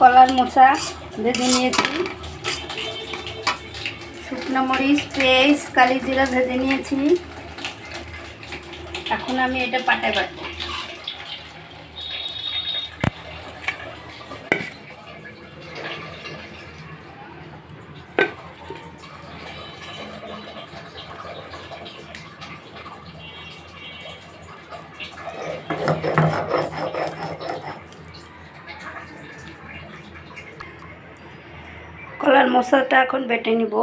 কলার মোচা ভেজে নিয়েছি। শুকনো মরিচ পেঁয়াজ কালি জিরা ভেজে নিয়েছি। এখন আমি এটা পাটায় বাটবো। কলার মশলাটা এখন বেটে নিব।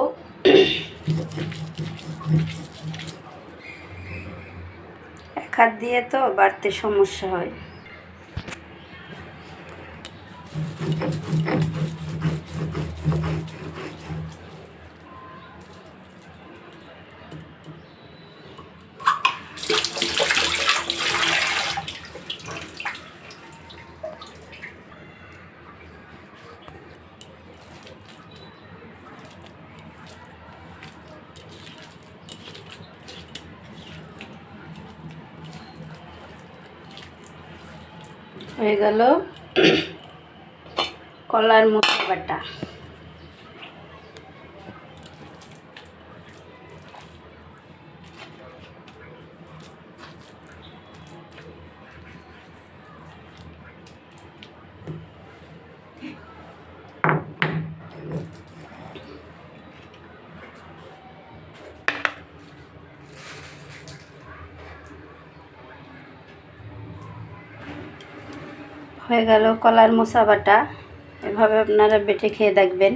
এক হাত দিয়ে তো বাড়তে সমস্যা হয়। হয়ে গেল কলার মোচা বাটা। হয়ে গেল কলার মোচা বাটা। এভাবে আপনারা বেটে খেয়ে দেখবেন।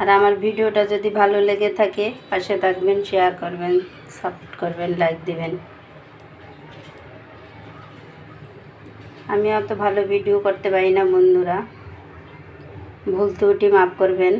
আর আমার ভিডিওটা যদি ভালো লেগে থাকে, পাশে থাকবেন শেয়ার করবেন সাপোর্ট করবেন লাইক দিবেন। আমি অত ভালো ভিডিও করতে পারি না, বন্ধুরা। ভুল ত্রুটি মাফ করবেন।